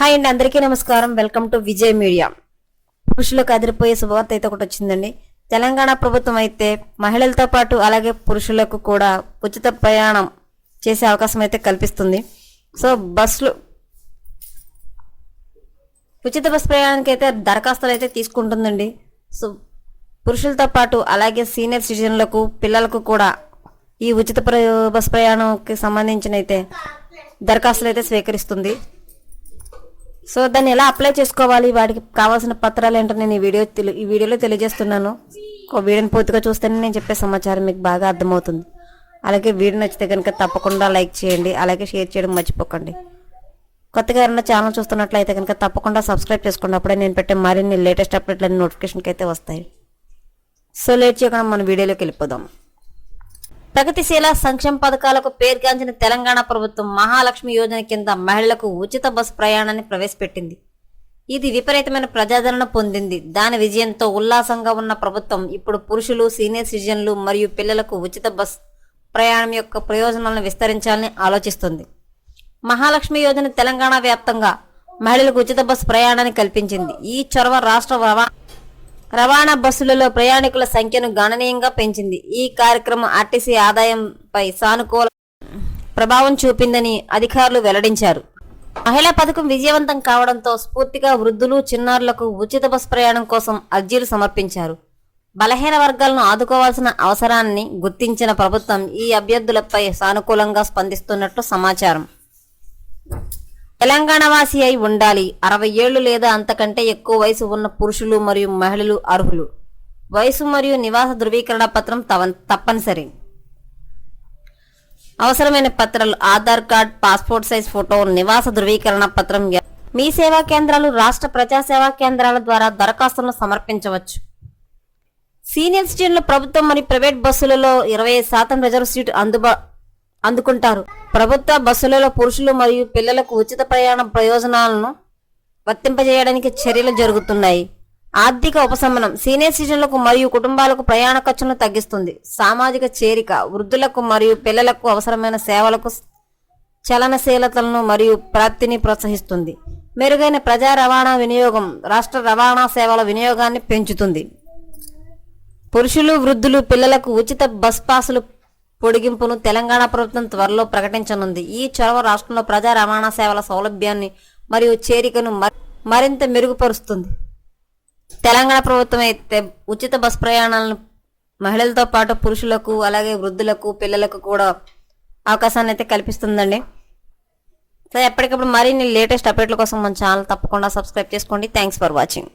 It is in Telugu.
హాయ్ అండి అందరికీ నమస్కారం. Welcome to Vijay media. పురుషులకు అదిరిపోయే శుభవార్త అయితే ఒకటి వచ్చిందండి. తెలంగాణ ప్రభుత్వం అయితే మహిళలతో పాటు అలాగే పురుషులకు కూడా ఉచిత ప్రయాణం చేసే అవకాశం అయితే కల్పిస్తుంది. సో బస్సులు ఉచిత బస్ ప్రయాణానికి అయితే దరఖాస్తులు అయితే తీసుకుంటుందండి. సో పురుషులతో పాటు అలాగే సీనియర్ సిటిజన్లకు పిల్లలకు కూడా ఈ ఉచిత ప్ర- బస్ ప్రయాణంకి సంబంధించిన అయితే దరఖాస్తులు అయితే స్వీకరిస్తుంది. సో దాన్ని ఎలా అప్లై చేసుకోవాలి? వాటికి కావాల్సిన పత్రాలు ఏంటో నేను ఈ వీడియో ఈ వీడియోలో తెలియజేస్తున్నాను. వీడియోని పూర్తిగా చూస్తేనే నేను చెప్పే సమాచారం మీకు బాగా అర్థమవుతుంది. అలాగే వీడియో నచ్చితే కనుక తప్పకుండా లైక్ చేయండి. అలాగే షేర్ చేయడం మర్చిపోకండి. కొత్తగా ఎవరైనా ఛానల్ చూస్తున్నట్లయితే కనుక తప్పకుండా సబ్స్క్రైబ్ చేసుకోండి. అప్పుడే నేను పెట్టే మరిన్ని లేటెస్ట్ అప్డేట్లన్నీ నోటిఫికేషన్కి అయితే వస్తాయి. సో లేట్ చేయకుండా మన వీడియోలోకి వెళ్ళిపోదాం. ప్రగతిశీల సంక్షేమ పథకాలకు పేరుగాంచిన తెలంగాణ ప్రభుత్వం మహాలక్ష్మి యోజన కింద మహిళలకు ఉచిత బస్ ప్రయాణాన్ని ప్రవేశపెట్టింది. ఇది విపరీతమైన ప్రజాదరణ పొందింది. దాని విజయంతో ఉల్లాసంగా ఉన్న ప్రభుత్వం ఇప్పుడు పురుషులు సీనియర్ సిటిజన్లు మరియు పిల్లలకు ఉచిత బస్ ప్రయాణం యొక్క ప్రయోజనాలను విస్తరించాలని ఆలోచిస్తుంది. మహాలక్ష్మి యోజన తెలంగాణ వ్యాప్తంగా మహిళలకు ఉచిత బస్సు ప్రయాణాన్ని కల్పించింది. ఈ చొరవ రాష్ట్ర రవాణా రవాణా బస్సులలో ప్రయాణికుల సంఖ్యను గణనీయంగా పెంచింది. ఈ కార్యక్రమం ఆర్టీసీ ఆదాయంపై సానుకూల ప్రభావం చూపిందని అధికారులు వెల్లడించారు. మహిళా పథకం విజయవంతం కావడంతో స్ఫూర్తిగా వృద్ధులు చిన్నారులకు ఉచిత బస్ ప్రయాణం కోసం అర్జీలు సమర్పించారు. బలహీన వర్గాలను ఆదుకోవాల్సిన అవసరాన్ని గుర్తించిన ప్రభుత్వం ఈ అభ్యర్థులపై సానుకూలంగా స్పందిస్తున్నట్లు సమాచారం. తెలంగాణ వాసి అయి ఉండాలి. అరవై ఏళ్ళు లేదా అంతకంటే ఎక్కువ వయసు ఉన్న పురుషులు మరియు మహిళలు అర్హులు. వయసు మరియు నివాస ధృవీకరణ పత్రం తవ- తప్పనిసరి. అవసరమైన పత్రాలు Aadhaar card passport size photo నివాస ధృవీకరణ పత్రం మీ సేవా కేంద్రాలు రాష్ట్ర ప్రజాసేవా కేంద్రాల ద్వారా దరఖాస్తులను సమర్పించవచ్చు. సీనియర్ సిటిజన్లు ప్రభుత్వం మరియు ప్రైవేట్ బస్సులలో ఇరవై శాతం రిజర్వ్ సీటు అందుబా అందుకుంటారు. ప్రభుత్వ బస్సులలో పురుషులు మరియు పిల్లలకు ఉచిత ప్రయాణ ప్రయోజనాలను వర్తింపజేయడానికి చర్యలు జరుగుతున్నాయి. ఆర్థిక ఉపశమనం సీనియర్ సిటిజన్లకు మరియు కుటుంబాలకు ప్రయాణ ఖర్చులను తగ్గిస్తుంది. సామాజిక చేరిక వృద్ధులకు మరియు పిల్లలకు అవసరమైన సేవలకు చలనశీలతలను మరియు ప్రాప్తిని ప్రోత్సహిస్తుంది. మెరుగైన ప్రజా రవాణా వినియోగం రాష్ట్ర రవాణా సేవల వినియోగాన్ని పెంచుతుంది. పురుషులు వృద్ధులు పిల్లలకు ఉచిత బస్ పాసులు పొడిగింపును తెలంగాణ ప్రభుత్వం త్వరలో ప్రకటించనుంది. ఈ చొరవ రాష్ట్రంలో ప్రజా రవాణా సేవల సౌలభ్యాన్ని మరియు చేరికను మరింత మెరుగుపరుస్తుంది. తెలంగాణ ప్రభుత్వం అయితే ఉచిత బస్ ప్రయాణాలను మహిళలతో పాటు పురుషులకు అలాగే వృద్ధులకు పిల్లలకు కూడా అవకాశాన్ని అయితే కల్పిస్తుందండి. సో ఎప్పటికప్పుడు మరిన్ని లేటెస్ట్ అప్డేట్ల కోసం మన ఛానల్ తప్పకుండా సబ్స్క్రైబ్ చేసుకోండి. Thanks for watching